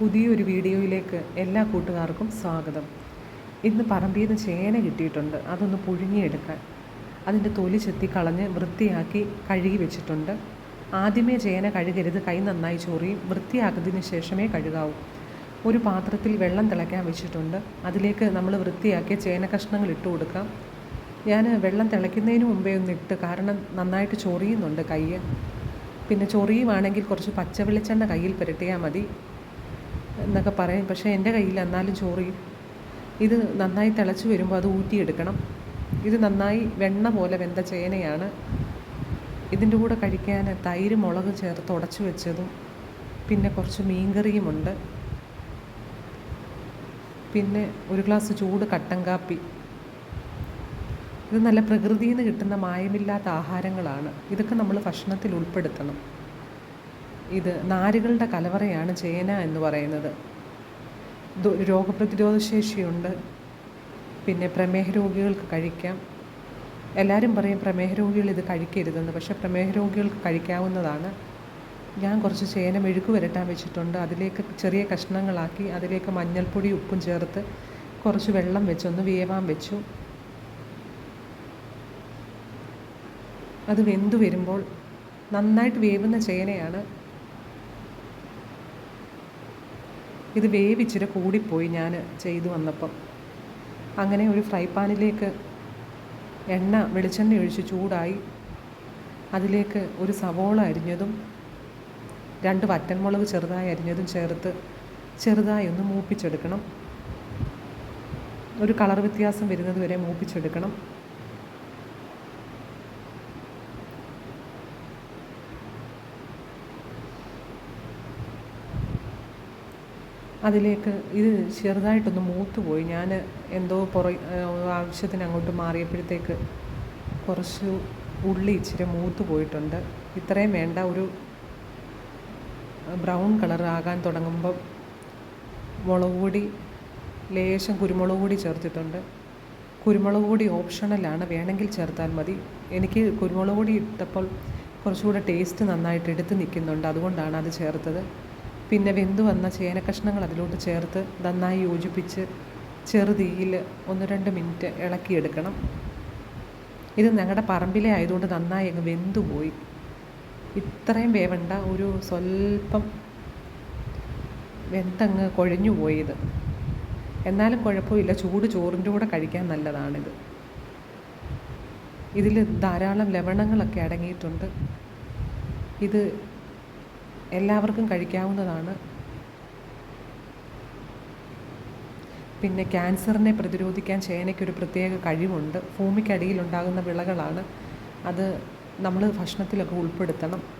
പുതിയൊരു വീഡിയോയിലേക്ക് എല്ലാ കൂട്ടുകാർക്കും സ്വാഗതം. ഇന്ന് പറമ്പിൽ നിന്ന് ചേന കിട്ടിയിട്ടുണ്ട്. അതൊന്ന് പുഴുങ്ങിയെടുക്കാൻ. അതിന്റെ തൊലി ചെത്തി കളഞ്ഞ് വൃത്തിയാക്കി കഴുകി വെച്ചിട്ടുണ്ട്. ആദ്യമേ ചേന കഴുകരുത്. കൈ നന്നായി ചൊറിയും. വൃത്തിയാക്കുന്നതിന് ശേഷമേ കഴുകാവൂ. ഒരു പാത്രത്തിൽ വെള്ളം തിളയ്ക്കാൻ വെച്ചിട്ടുണ്ട്. അതിലേക്ക് നമ്മൾ വൃത്തിയാക്കിയ ചേന കഷ്ണങ്ങൾ ഇട്ട് കൊടുക്കാം. ഞാൻ വെള്ളം തിളയ്ക്കുന്നതിന് മുമ്പേ ഒന്ന് ഇട്ട് കാരണം നന്നായിട്ട് ചൊറിയുന്നുണ്ട് കൈ പിന്നെ ചൊറിയുവാണെങ്കിൽ കുറച്ച് പച്ച വെളിച്ചെണ്ണ കയ്യിൽ പുരട്ടിയാൽ മതി. എന്നൊക്കെ പറയും. പക്ഷേ എന്റെ കയ്യിൽ എന്നാലും ചൊറിയും ഇത് നന്നായി തിളച്ച് വരുമ്പോൾ അത് ഊറ്റിയെടുക്കണം. ഇത് നന്നായി വെണ്ണ പോലെ വെന്ത ചേനയാണ്. ഇതിന്റെ കൂടെ കഴിക്കാൻ തൈര് മുളക് ചേർത്ത് ഉടച്ചു വെച്ചതും പിന്നെ കുറച്ച് മീൻകറിയുമുണ്ട് പിന്നെ ഒരു ഗ്ലാസ് ചൂട് കട്ടൻ കാപ്പി. ഇത് നല്ല പ്രകൃതിയിൽ നിന്ന് കിട്ടുന്ന മായമില്ലാത്ത ആഹാരങ്ങളാണ്. ഇതൊക്കെ നമ്മൾ ഭക്ഷണത്തിൽ ഉൾപ്പെടുത്തണം. ഇത് നാരുകളുടെ കലവറയാണ് ചേന എന്ന് പറയുന്നത്. രോഗപ്രതിരോധ ശേഷിയുണ്ട്. പിന്നെ പ്രമേഹ രോഗികൾക്ക് കഴിക്കാം. എല്ലാവരും പറയും പ്രമേഹ രോഗികൾ ഇത് കഴിക്കരുതെന്ന്. പക്ഷേ പ്രമേഹ രോഗികൾക്ക് കഴിക്കാവുന്നതാണ്. ഞാൻ കുറച്ച് ചേന മെഴുക്ക് വരട്ടാൻ വെച്ചിട്ടുണ്ട്. അതിലേക്ക് ചെറിയ കഷ്ണങ്ങളാക്കി അതിലേക്ക് മഞ്ഞൾപ്പൊടി ഉപ്പും ചേർത്ത് കുറച്ച് വെള്ളം വെച്ചൊന്ന് വേവാൻ വെച്ചു. അത് വെന്തു വരുമ്പോൾ നന്നായിട്ട് വേവുന്ന ചേനയാണ് ഇത് വേവിച്ചിര കൂടിപ്പോയി ഞാൻ ചെയ്തു വന്നപ്പം. അങ്ങനെ ഒരു ഫ്രൈ പാനിലേക്ക് എണ്ണ വെളിച്ചെണ്ണ ഒഴിച്ച് ചൂടായി. അതിലേക്ക് ഒരു സവോള അരിഞ്ഞതും രണ്ട് വറ്റൻമുളക് ചെറുതായി അരിഞ്ഞതും ചേർത്ത് ചെറുതായി ഒന്ന് മൂപ്പിച്ചെടുക്കണം. ഒരു കളർ വ്യത്യാസം വരുന്നത് വരെ മൂപ്പിച്ചെടുക്കണം. അതിലേക്ക് ഇത് ചെറുതായിട്ടൊന്ന് മൂത്ത് പോയി ഞാൻ എന്തോ പുറ ആവശ്യത്തിന് അങ്ങോട്ട് മാറിയപ്പോഴത്തേക്ക് കുറച്ച് ഉള്ളി ഇച്ചിരി മൂത്ത് പോയിട്ടുണ്ട് ഇത്രയും വേണ്ട ഒരു ബ്രൗൺ കളർ ആകാൻ തുടങ്ങുമ്പം മുളക് പൊടി ലേശം കുരുമുളക് പൊടി ചേർത്തിട്ടുണ്ട്. കുരുമുളക് പൊടി ഓപ്ഷണലാണ് വേണമെങ്കിൽ ചേർത്താൽ മതി. എനിക്ക് കുരുമുളക് പൊടി ഇട്ടപ്പോൾ കുറച്ചുകൂടെ ടേസ്റ്റ് നന്നായിട്ട് എടുത്ത് നിൽക്കുന്നുണ്ട് അതുകൊണ്ടാണ് അത് ചേർത്തത്. പിന്നെ വെന്തു വന്ന ചേന കഷ്ണങ്ങൾ അതിലോട്ട് ചേർത്ത് നന്നായി യോജിപ്പിച്ച് ചെറുതീയിൽ ഒന്ന് രണ്ട് മിനിറ്റ് ഇളക്കിയെടുക്കണം. ഇത് ഞങ്ങളുടെ പറമ്പിലെ ആയതുകൊണ്ട് നന്നായി അങ്ങ് വെന്തു പോയി. ഇത്രയും വേവണ്ട ഒരു സ്വല്പം വെന്തങ്ങ് കുഴഞ്ഞു പോയത്. എന്നാലും കുഴപ്പമില്ല ചൂട് ചോറിന്റെ കൂടെ കഴിക്കാൻ നല്ലതാണിത്. ഇതിൽ ധാരാളം ലവണങ്ങളൊക്കെ അടങ്ങിയിട്ടുണ്ട്. ഇത് എല്ലാവർക്കും കഴിക്കാവുന്നതാണ്. പിന്നെ ക്യാൻസറിനെ പ്രതിരോധിക്കാൻ ചേനയ്ക്കൊരു പ്രത്യേക കഴിവുണ്ട്. ഭൂമിക്കടിയിലുണ്ടാകുന്ന വിളകളാണ്. അത് നമ്മൾ ഭക്ഷണത്തിലൊക്കെ ഉൾപ്പെടുത്തണം.